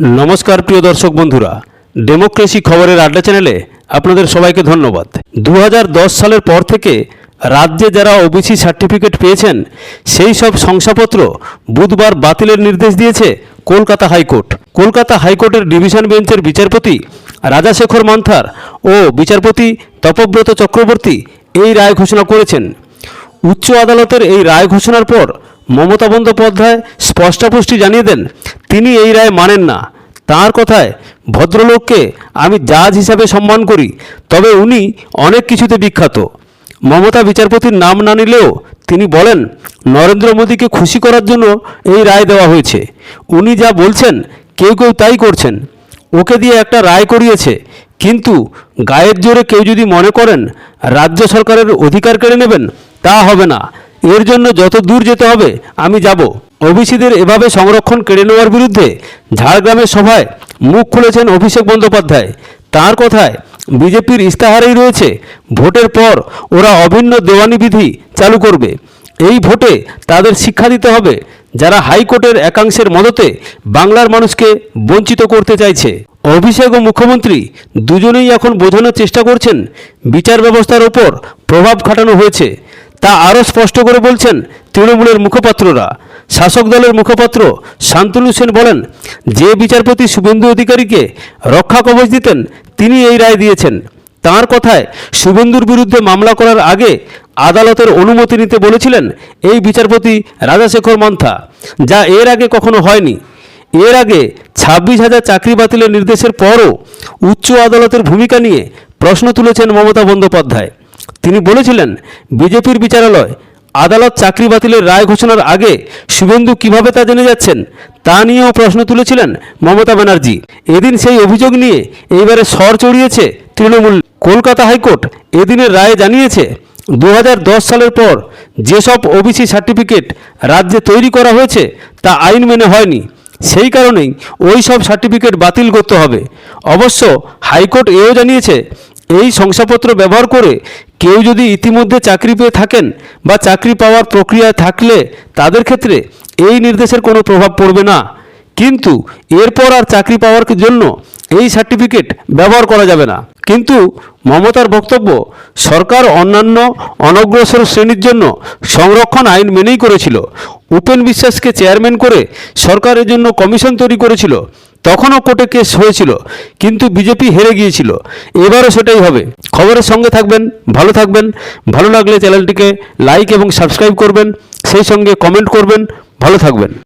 নমস্কার, প্রিয় দর্শক বন্ধুরা। ডেমোক্রেসি খবরের আড্ডা চ্যানেলে আপনাদের সবাইকে ধন্যবাদ। দু হাজার দশ সালের পর থেকে রাজ্যে যারা ওবিসি সার্টিফিকেট পেয়েছেন, সেই সব শংসাপত্র বুধবার বাতিলের নির্দেশ দিয়েছে কলকাতা হাইকোর্ট। কলকাতা হাইকোর্টের ডিভিশন বেঞ্চের বিচারপতি রাজাশেখর মান্থার ও বিচারপতি তপব্রত চক্রবর্তী এই রায় ঘোষণা করেছেন। উচ্চ আদালতের এই রায় ঘোষণার পর মমতা বন্দ্যোপাধ্যায় স্পষ্টাপুষ্টি জানিয়ে দেন, তিনি এই রায় মানেন না। তার কথায়, ভদ্রলোককে আমি জাজ হিসাবে সম্মান করি, তবে উনি অনেক কিছুতে বিখ্যাত। মমতা বিচারপতির নাম না নিলেও তিনি বলেন, নরেন্দ্র মোদীকে খুশি করার জন্য এই রায় দেওয়া হয়েছে। উনি যা বলছেন, কেউ কেউ তাই করছেন। ওকে দিয়ে একটা রায় করিয়েছে, কিন্তু গায়ের জোরে কেউ যদি মনে করেন, রাজ্য সরকারের অধিকার কেড়ে নেবেন, তা হবে না। এর জন্য যত দূর যেতে হবে, আমি যাব। ওবিসিদের এভাবে সংরক্ষণ কেড়ে নেওয়ার বিরুদ্ধে ঝাড়গ্রামের সভায় মুখ খুলেছেন অভিষেক বন্দ্যোপাধ্যায়। তার কথায় বিজেপির ইস্তাহারেই রয়েছে, ভোটের পর ওরা অভিন্ন দেওয়ানি বিধি চালু করবে। এই ভোটে তাদের শিক্ষা দিতে হবে, যারা হাইকোর্টের একাংশের মদতে বাংলার মানুষকে বঞ্চিত করতে চাইছে। অভিষেক ও মুখ্যমন্ত্রী দুজনেই এখন বোঝানোর চেষ্টা করছেন, বিচার ব্যবস্থার ওপর প্রভাব খাটানো হয়েছে। তা আরও স্পষ্ট করে বলছেন তৃণমূলের মুখপাত্ররা। শাসক দলের মুখপাত্র শান্তনু সেন বলেন, যে বিচারপতি শুভেন্দু অধিকারীকে রক্ষা কবচ দিতেন, তিনি এই রায় দিয়েছেন। তার কথায় শুভেন্দুর বিরুদ্ধে মামলা করার আগে আদালতের অনুমতি নিতে বলেছিলেন এই বিচারপতি রাজাশেখর মন্থা, যা এর আগে কখনো হয়নি। এর আগে ছাব্বিশ হাজার চাকরি বাতিলের নির্দেশের পরও উচ্চ আদালতের ভূমিকা নিয়ে প্রশ্ন তুলেছেন মমতা বন্দ্যোপাধ্যায়। তিনি বলেছিলেন, বিজেপির বিচারালয়, আদালত চাকরি বাতিলের রায় ঘোষণার আগে শুভেন্দু কীভাবে তা জেনে যাচ্ছেন, তা নিয়েও প্রশ্ন তুলেছিলেন মমতা ব্যানার্জি। এদিন সেই অভিযোগ নিয়ে এইবারে স্বর চড়িয়েছে তৃণমূল। কলকাতা হাইকোর্ট এদিনের রায়ে জানিয়েছে দু হাজার দশ সালের পর যেসব ওবিসি সার্টিফিকেট রাজ্যে তৈরি করা হয়েছে, তা আইন মেনে হয়নি। সেই কারণেই ওই সব সার্টিফিকেট বাতিল করতে হবে। অবশ্য হাইকোর্ট এও জানিয়েছে এই শংসাপত্র ব্যবহার করে কেউ যদি ইতিমধ্যে চাকরি পেয়ে থাকেন বা চাকরি পাওয়ার প্রক্রিয়ায় থাকলে তাদের ক্ষেত্রে এই নির্দেশের কোনো প্রভাব পড়বে না। কিন্তু এরপর আর চাকরি পাওয়ার জন্য এই সার্টিফিকেট ব্যবহার করা যাবে না। কিন্তু মমতার বক্তব্য, সরকার অন্যান্য অনগ্রসর শ্রেণির জন্য সংরক্ষণ আইন মেনেই করেছিল। উপেন বিশ্বাসকে চেয়ারম্যান করে সরকারের জন্য কমিশন তৈরি করেছিল। তখনও কোর্টে কেস হয়েছিল, কিন্তু বিজেপি হেরে গিয়েছিল। এবারও সেটাই হবে। খবরের সঙ্গে থাকবেন, ভালো থাকবেন, ভালো লাগলে চ্যানেলটিকে লাইক এবং সাবস্ক্রাইব করবেন, সেই সঙ্গে কমেন্ট করবেন, ভালো থাকবেন।